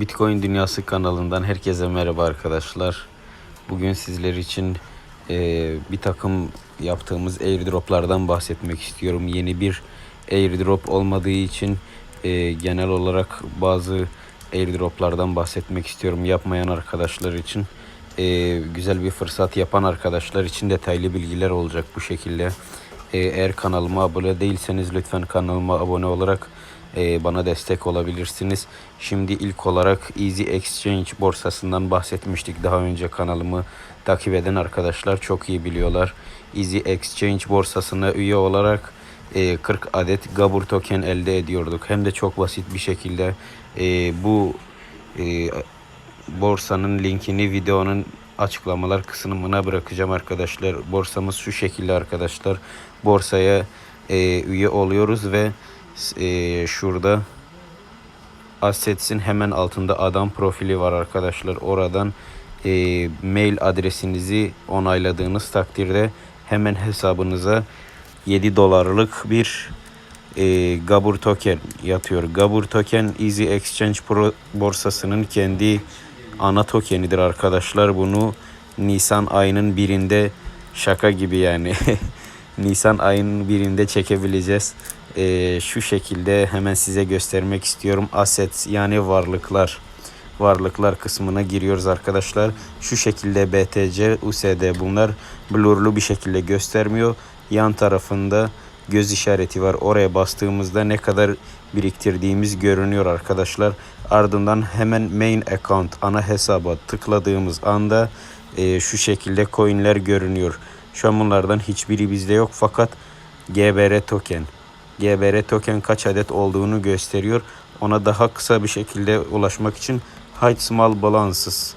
Bitcoin Dünyası kanalından herkese merhaba arkadaşlar. Bugün sizler için eee, bir takım yaptığımız airdroplardan bahsetmek istiyorum. Yeni bir airdrop olmadığı için eee, genel olarak bazı airdroplardan bahsetmek istiyorum. Yapmayan arkadaşlar için eee, güzel bir fırsat yapan arkadaşlar için detaylı bilgiler olacak bu şekilde. Eee, eğer kanalıma abone değilseniz lütfen kanalıma abone olarak e, bana destek olabilirsiniz. Şimdi ilk olarak Easy Exchange borsasından bahsetmiştik. Daha önce kanalımı takip eden arkadaşlar çok iyi biliyorlar. Easy Exchange borsasına üye olarak e, 40 adet Gabur token elde ediyorduk. Hem de çok basit bir şekilde e, bu e, borsanın linkini videonun açıklamalar kısmına bırakacağım arkadaşlar. Borsamız şu şekilde arkadaşlar. Borsaya e, üye oluyoruz ve e, şurada Assets'in hemen altında adam profili var arkadaşlar. Oradan e, mail adresinizi onayladığınız takdirde hemen hesabınıza 7 dolarlık bir e, Gabur token yatıyor. Gabur token Easy Exchange Pro borsasının kendi ana tokenidir arkadaşlar. Bunu Nisan ayının birinde şaka gibi yani. Nisan ayının birinde çekebileceğiz. Ee, şu şekilde hemen size göstermek istiyorum. Assets yani varlıklar. Varlıklar kısmına giriyoruz arkadaşlar. Şu şekilde BTC, USD bunlar blurlu bir şekilde göstermiyor. Yan tarafında göz işareti var. Oraya bastığımızda ne kadar biriktirdiğimiz görünüyor arkadaşlar. Ardından hemen main account ana hesaba tıkladığımız anda e, şu şekilde coinler görünüyor. Şu an bunlardan hiçbiri bizde yok fakat GBR token. GBR token kaç adet olduğunu gösteriyor. Ona daha kısa bir şekilde ulaşmak için hide small balances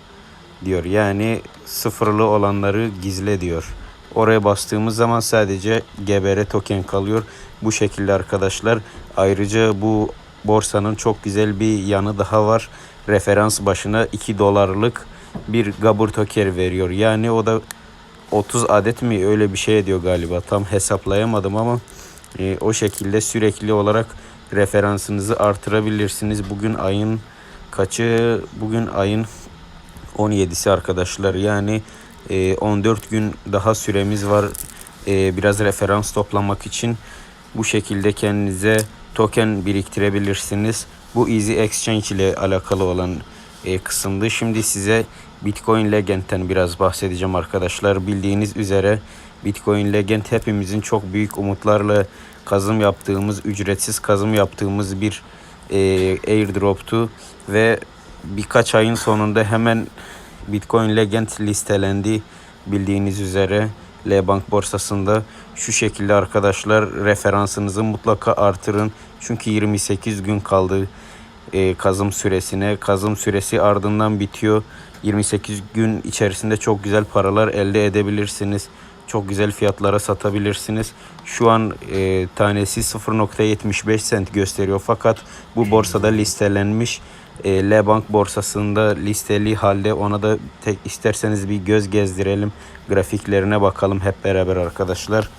diyor. Yani sıfırlı olanları gizle diyor. Oraya bastığımız zaman sadece GBR token kalıyor. Bu şekilde arkadaşlar. Ayrıca bu borsanın çok güzel bir yanı daha var. Referans başına 2 dolarlık bir Gabur token veriyor. Yani o da 30 adet mi öyle bir şey ediyor galiba. Tam hesaplayamadım ama e, o şekilde sürekli olarak referansınızı artırabilirsiniz. Bugün ayın kaçı? Bugün ayın 17'si arkadaşlar. Yani e, 14 gün daha süremiz var. E, biraz referans toplamak için bu şekilde kendinize token biriktirebilirsiniz. Bu Easy Exchange ile alakalı olan e, kısımdı. Şimdi size Bitcoin Legend'ten biraz bahsedeceğim arkadaşlar. Bildiğiniz üzere Bitcoin Legend hepimizin çok büyük umutlarla kazım yaptığımız, ücretsiz kazım yaptığımız bir e, airdrop'tu ve birkaç ayın sonunda hemen Bitcoin Legend listelendi bildiğiniz üzere L-Bank borsasında şu şekilde arkadaşlar referansınızı mutlaka artırın. Çünkü 28 gün kaldı e, kazım süresine. Kazım süresi ardından bitiyor. 28 gün içerisinde çok güzel paralar elde edebilirsiniz. Çok güzel fiyatlara satabilirsiniz. Şu an e, tanesi 0.75 sent gösteriyor. Fakat bu borsada listelenmiş. E, L-Bank borsasında listeli halde ona da tek isterseniz bir göz gezdirelim. Grafiklerine bakalım hep beraber arkadaşlar.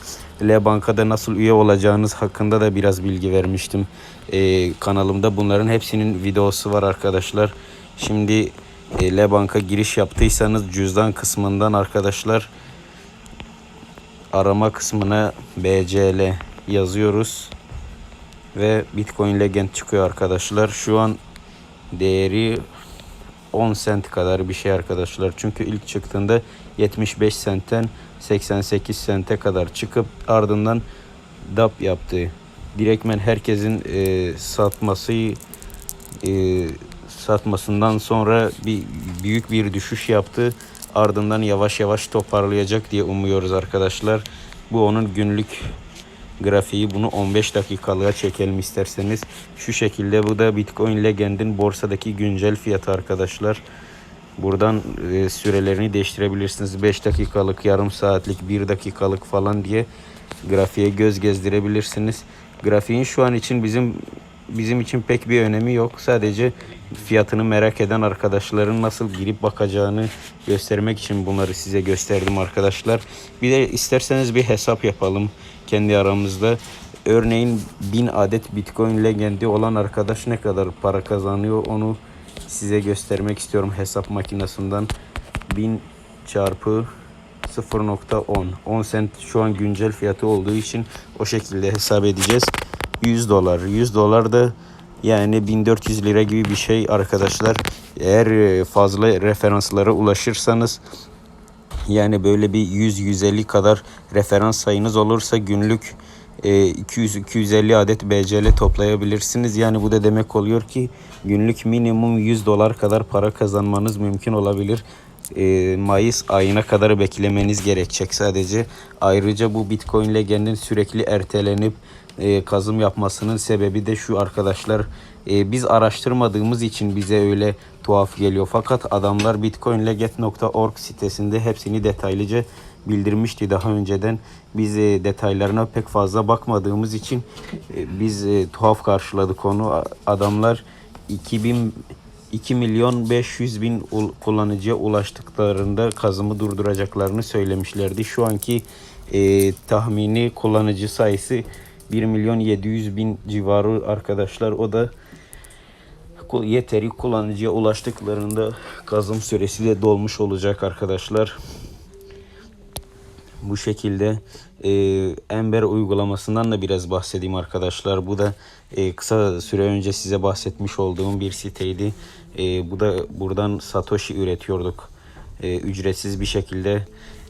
L-Bank'a nasıl üye olacağınız hakkında da biraz bilgi vermiştim. E, kanalımda bunların hepsinin videosu var arkadaşlar. Şimdi e, L-Bank'a giriş yaptıysanız cüzdan kısmından arkadaşlar arama kısmına BCL yazıyoruz ve Bitcoin Legend çıkıyor arkadaşlar. Şu an değeri 10 sent kadar bir şey arkadaşlar. Çünkü ilk çıktığında 75 sentten 88 sente kadar çıkıp ardından DAP yaptı. Direktmen herkesin e, satması e, satmasından sonra bir büyük bir düşüş yaptı. Ardından yavaş yavaş toparlayacak diye umuyoruz arkadaşlar. Bu onun günlük grafiği. Bunu 15 dakikalığa çekelim isterseniz. Şu şekilde bu da Bitcoin Legend'in borsadaki güncel fiyatı arkadaşlar. Buradan e, sürelerini değiştirebilirsiniz. 5 dakikalık, yarım saatlik, 1 dakikalık falan diye grafiğe göz gezdirebilirsiniz. Grafiğin şu an için bizim bizim için pek bir önemi yok. Sadece fiyatını merak eden arkadaşların nasıl girip bakacağını göstermek için bunları size gösterdim arkadaşlar. Bir de isterseniz bir hesap yapalım kendi aramızda. Örneğin 1000 adet Bitcoin legendi olan arkadaş ne kadar para kazanıyor onu size göstermek istiyorum hesap makinesinden 1000 çarpı 0.10 10 cent şu an güncel fiyatı olduğu için o şekilde hesap edeceğiz 100 dolar 100 dolar da yani 1400 lira gibi bir şey arkadaşlar eğer e, fazla referanslara ulaşırsanız yani böyle bir 100-150 kadar referans sayınız olursa günlük e, 200-250 adet BCL toplayabilirsiniz. Yani bu da demek oluyor ki günlük minimum 100 dolar kadar para kazanmanız mümkün olabilir. E, Mayıs ayına kadar beklemeniz gerekecek sadece. Ayrıca bu Bitcoin legendin sürekli ertelenip e, kazım yapmasının sebebi de şu arkadaşlar. E, biz araştırmadığımız için bize öyle tuhaf geliyor. Fakat adamlar bitcoinleget.org sitesinde hepsini detaylıca bildirmişti daha önceden. Biz e, detaylarına pek fazla bakmadığımız için e, biz e, tuhaf karşıladık onu. Adamlar 2000 2 milyon 500 bin ul- kullanıcıya ulaştıklarında kazımı durduracaklarını söylemişlerdi. Şu anki e, tahmini kullanıcı sayısı 1 milyon 700 bin civarı arkadaşlar. O da yeteri kullanıcıya ulaştıklarında kazım süresi de dolmuş olacak arkadaşlar. Bu şekilde e, Ember uygulamasından da biraz bahsedeyim arkadaşlar. Bu da e, kısa süre önce size bahsetmiş olduğum bir siteydi. E, bu da buradan Satoshi üretiyorduk. E, ücretsiz bir şekilde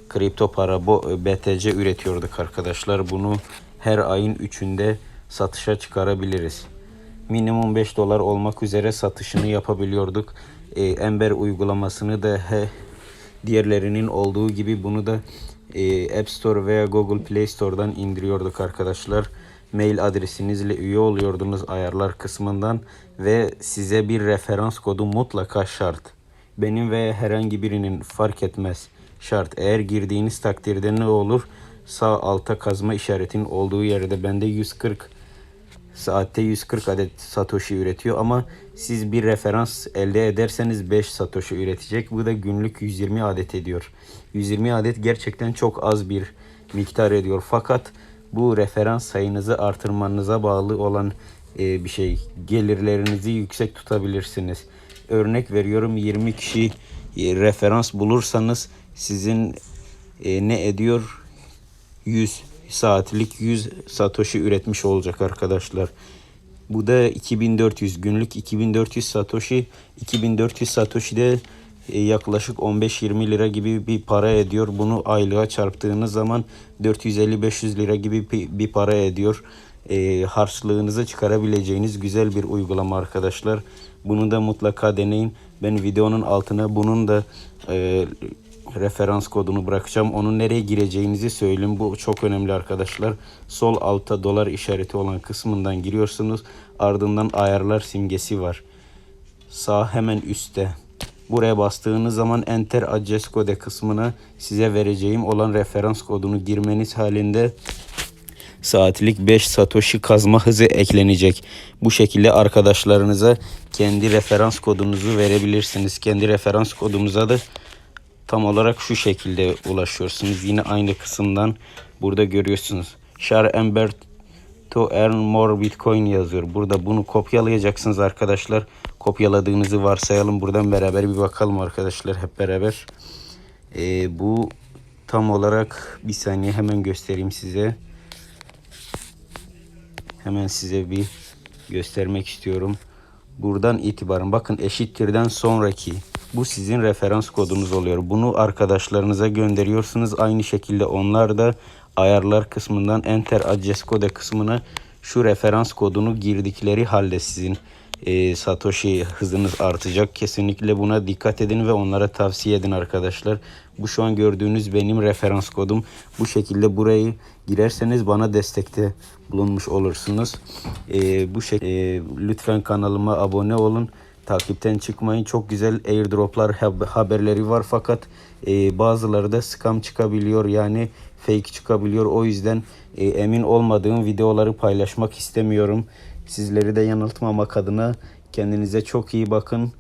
kripto para BTC üretiyorduk arkadaşlar. Bunu her ayın 3'ünde satışa çıkarabiliriz minimum 5 dolar olmak üzere satışını yapabiliyorduk. Ee, Ember uygulamasını da he, diğerlerinin olduğu gibi bunu da e, App Store veya Google Play Store'dan indiriyorduk arkadaşlar. Mail adresinizle üye oluyordunuz ayarlar kısmından ve size bir referans kodu mutlaka şart. Benim ve herhangi birinin fark etmez. Şart. Eğer girdiğiniz takdirde ne olur? Sağ alta kazma işaretin olduğu yerde bende 140 Saatte 140 adet Satoshi üretiyor ama siz bir referans elde ederseniz 5 Satoshi üretecek. Bu da günlük 120 adet ediyor. 120 adet gerçekten çok az bir miktar ediyor. Fakat bu referans sayınızı artırmanıza bağlı olan e, bir şey. Gelirlerinizi yüksek tutabilirsiniz. Örnek veriyorum 20 kişi e, referans bulursanız sizin e, ne ediyor? 100 saatlik 100 satoshi üretmiş olacak arkadaşlar. Bu da 2400 günlük 2400 satoshi 2400 satoshi de e, yaklaşık 15-20 lira gibi bir para ediyor. Bunu aylığa çarptığınız zaman 450-500 lira gibi bir- para ediyor. E, harçlığınızı çıkarabileceğiniz güzel bir uygulama arkadaşlar. Bunu da mutlaka deneyin. Ben videonun altına bunun da e, referans kodunu bırakacağım. Onun nereye gireceğinizi söyleyeyim. Bu çok önemli arkadaşlar. Sol altta dolar işareti olan kısmından giriyorsunuz. Ardından ayarlar simgesi var. Sağ hemen üstte. Buraya bastığınız zaman Enter Address Code kısmına size vereceğim olan referans kodunu girmeniz halinde saatlik 5 satoshi kazma hızı eklenecek. Bu şekilde arkadaşlarınıza kendi referans kodunuzu verebilirsiniz. Kendi referans kodunuza da tam olarak şu şekilde ulaşıyorsunuz. Yine aynı kısımdan burada görüyorsunuz. Share Ember to earn more Bitcoin yazıyor. Burada bunu kopyalayacaksınız arkadaşlar. Kopyaladığınızı varsayalım. Buradan beraber bir bakalım arkadaşlar hep beraber. Ee, bu tam olarak bir saniye hemen göstereyim size. Hemen size bir göstermek istiyorum. Buradan itibaren bakın eşittirden sonraki bu sizin referans kodunuz oluyor. Bunu arkadaşlarınıza gönderiyorsunuz. Aynı şekilde onlar da ayarlar kısmından enter address code kısmına şu referans kodunu girdikleri halde sizin e, Satoshi hızınız artacak. Kesinlikle buna dikkat edin ve onlara tavsiye edin arkadaşlar. Bu şu an gördüğünüz benim referans kodum. Bu şekilde burayı girerseniz bana destekte bulunmuş olursunuz. E, bu şey e, lütfen kanalıma abone olun. Takipten çıkmayın. Çok güzel airdroplar hab- haberleri var fakat e, bazıları da scam çıkabiliyor. Yani fake çıkabiliyor. O yüzden e, emin olmadığım videoları paylaşmak istemiyorum. Sizleri de yanıltmamak adına kendinize çok iyi bakın.